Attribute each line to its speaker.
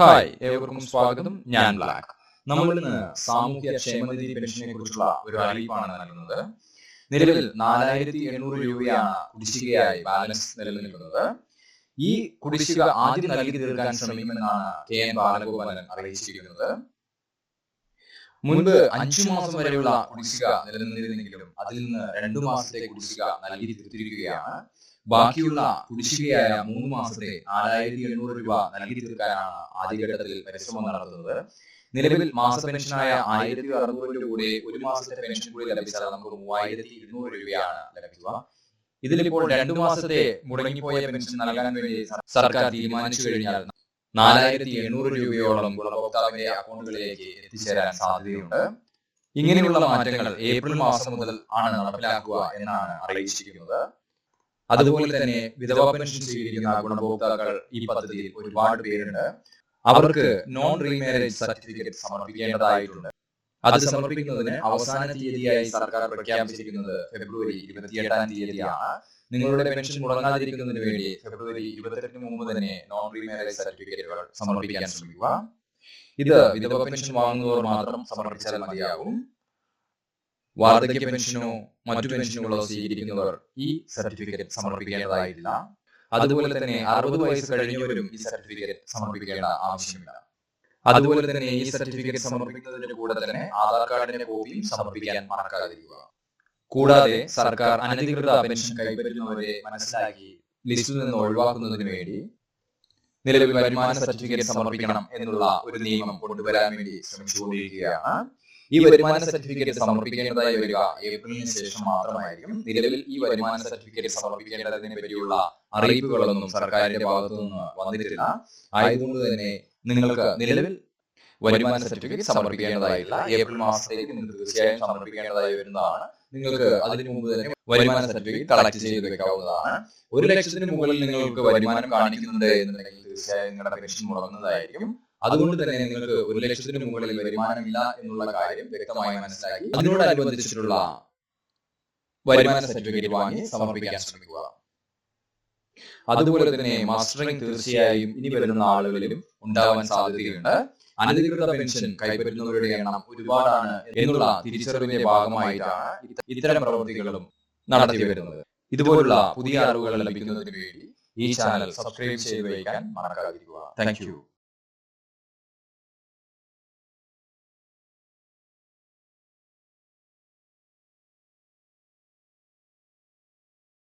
Speaker 1: Hi ഏവർക്കും സ്വാഗതം. ഞാൻ ബ്ലാക്ക്. നമ്മൾ ഇന്ന് സാമൂഹ്യ ക്ഷേമനിധി പെൻഷനെ കുറിച്ചുള്ള ഒരു അറിയിപ്പാണ് നൽകുന്നത്. നിലവിൽ നാലായിരത്തി എണ്ണൂറ് രൂപയാണ് കുടിശ്ശികയായി ബാലൻസ് നിലനിൽക്കുന്നത്. ഈ കുടിശ്ശിക ആദ്യം നൽകി തീർക്കാൻ ശ്രമിക്കുമെന്നാണ് കെ എൻ ബാലഗോപാലൻ അറിയിച്ചിരിക്കുന്നത്. മുൻപ് അഞ്ചു മാസം വരെയുള്ള കുടിശ്ശിക നിലനിന്നിരുന്നെങ്കിലും അതിൽ നിന്ന് രണ്ടു മാസത്തെ കുടിശ്ശിക നൽകി തീർത്തിരിക്കുകയാണ്. ബാക്കിയുള്ള കുടിശ്ശികയായ മൂന്ന് മാസത്തെ നാലായിരത്തി എണ്ണൂറ് രൂപ നൽകി തീർക്കാനാണ് ആദ്യഘട്ടത്തിൽ പരിശ്രമം നടത്തുന്നത്. നിലവിൽ മാസ പെൻഷനായ ആയിരത്തി അറുന്നൂറ് രൂപ കൂടെ ഒരു മാസത്തെ പെൻഷൻ കൂടി ലഭിച്ചാൽ നമുക്ക് മൂവായിരത്തി ഇരുന്നൂറ് രൂപയാണ് ലഭിക്കുക. ഇതിലിപ്പോൾ രണ്ടു മാസത്തെ മുടങ്ങിപ്പോയ പെൻഷൻ നൽകാൻ വേണ്ടി സർക്കാർ തീരുമാനിച്ചു കഴിഞ്ഞാൽ നാലായിരത്തി എണ്ണൂറ് രൂപയോളം ഗുണഭോക്താവിന്റെ അക്കൗണ്ടുകളിലേക്ക് എത്തിച്ചേരാൻ സാധ്യതയുണ്ട്. ഇങ്ങനെയുള്ള മാറ്റങ്ങൾ ഏപ്രിൽ മാസം മുതൽ ആണ് നടപ്പിലാക്കുക എന്നാണ് അറിയിച്ചിരിക്കുന്നത്. അതുപോലെ തന്നെ വിധവാ പെൻഷൻ സ്വീകരിക്കുന്ന ഗുണഭോക്താക്കൾ ഈ പദ്ധതിയിൽ ഒരുപാട് പേരുണ്ട്. അവർക്ക് നോൺ റീമാരേജ് സർട്ടിഫിക്കറ്റ് സമർപ്പിക്കേണ്ടതായിട്ടുണ്ട്. അത് സമർപ്പിക്കുന്നതിന് അവസാന തീയതിയായി സർക്കാർ പ്രഖ്യാപിച്ചിരിക്കുന്നത് ഫെബ്രുവരി ഇരുപത്തിയെട്ടാം തീയതിയാണ്. നിങ്ങളുടെ പെൻഷൻ മുടങ്ങാതിരിക്കുന്നതിന് വേണ്ടി ഫെബ്രുവരി ഇരുപത്തെട്ടിന് മുമ്പ് തന്നെ നോൺ റീമാരേജ് സർട്ടിഫിക്കറ്റുകൾ സമർപ്പിക്കാൻ ശ്രമിക്കുക. ഇത് വിധവ പെൻഷൻ വാങ്ങുന്നവർ മാത്രം സമർപ്പിച്ചാൽ മതിയാകും. വാർദ്ധക്യ പെൻഷനോ മറ്റു പെൻഷനുകളോ സ്വീകരിക്കുന്നവർ ഈ സർട്ടിഫിക്കറ്റ് സമർപ്പിക്കേണ്ടതായില്ല. അതുപോലെ തന്നെ അറുപത് വയസ്സ് കഴിഞ്ഞവരും ഈ സർട്ടിഫിക്കറ്റ് സമർപ്പിക്കേണ്ട ആവശ്യമില്ല. അതുപോലെ തന്നെ ഈ സർട്ടിഫിക്കറ്റ് സമർപ്പിക്കുന്നതിന്റെ കൂടെ തന്നെ ആധാർ കാർഡിന്റെ കോപ്പിയും സമർപ്പിക്കാൻ മറക്കാതിരിക്കുക. കൂടാതെ സർക്കാർ അനധികൃത പെൻഷൻ കൈപ്പറ്റുന്നവരെ മനസ്സിലാക്കി ലിസ്റ്റിൽ നിന്ന് ഒഴിവാക്കുന്നതിന് വേണ്ടി നിലവിൽ വരുമാന സർട്ടിഫിക്കറ്റ് സമർപ്പിക്കണം എന്നുള്ള ഒരു നിയമം കൊണ്ടുവരാൻ വേണ്ടി ശ്രമിച്ചുകൊണ്ടിരിക്കുകയാണ് ഈ വരുമാന സർട്ടിഫിക്കറ്റ് സമർപ്പിക്കേണ്ടതായി വരിക ഏപ്രിലിന് ശേഷം മാത്രമായിരിക്കും. നിലവിൽ ഈ വരുമാന സർട്ടിഫിക്കറ്റ് സമർപ്പിക്കേണ്ടതിനെ പറ്റിയുള്ള അറിയിപ്പുകളൊന്നും സർക്കാരിന്റെ ഭാഗത്തു നിന്ന് വന്നിട്ടില്ല. ആയതുകൊണ്ട് തന്നെ നിങ്ങൾക്ക് നിലവിൽ വരുമാന സർട്ടിഫിക്കറ്റ് സമർപ്പിക്കേണ്ടതായില്ല ഏപ്രിൽ മാസത്തേക്ക് നിങ്ങൾക്ക് തീർച്ചയായും സമർപ്പിക്കേണ്ടതായി വരുന്നതാണ്. നിങ്ങൾക്ക് അതിനു മുമ്പ് തന്നെ വരുമാന സർട്ടിഫിക്കറ്റ് കളക്ട് ചെയ്ത് വെക്കാവുന്നതാണ്. ഒരു ലക്ഷത്തിന് മുകളിൽ നിങ്ങൾക്ക് വരുമാനം കാണിക്കുന്നുണ്ട് എന്നുണ്ടെങ്കിൽ തീർച്ചയായും നിങ്ങളുടെ പെൻഷൻ മുടങ്ങുന്നതായിരിക്കും. അതുകൊണ്ട് തന്നെ നിങ്ങൾക്ക് ഒരു ലക്ഷത്തിന് മുകളിൽ വരുമാനമില്ല എന്നുള്ള കാര്യം വ്യക്തമായി മനസ്സിലാക്കി. അതിനോടനുബന്ധിച്ചിട്ടുള്ള വരുമാന സർട്ടിഫിക്കറ്റ് വാങ്ങി സമർപ്പിക്കാൻ ശ്രമിക്കുക. അതുപോലെ തന്നെ മാസ്റ്ററിംഗ് തീർച്ചയായും ഇനി വരുന്ന ആളുകളിലും ഉണ്ടാവാൻ സാധ്യതയുണ്ട്. അനധികൃത പെൻഷൻ കൈപ്പറ്റുന്നവരുടെ എണ്ണം ഒരുപാടാണ് എന്നുള്ള തിരിച്ചറിവിന്റെ ഭാഗമായിട്ടാണ് ഇത്തരം പ്രവൃത്തികളും നടത്തി വരുന്നത്. ഇതുപോലുള്ള പുതിയ അറിവുകൾ ലഭിക്കുന്നതിന് വേണ്ടി ഈ ചാനൽ സബ്സ്ക്രൈബ് ചെയ്ത് വയ്ക്കാൻ മറക്കാതിരിക്കുക. താങ്ക്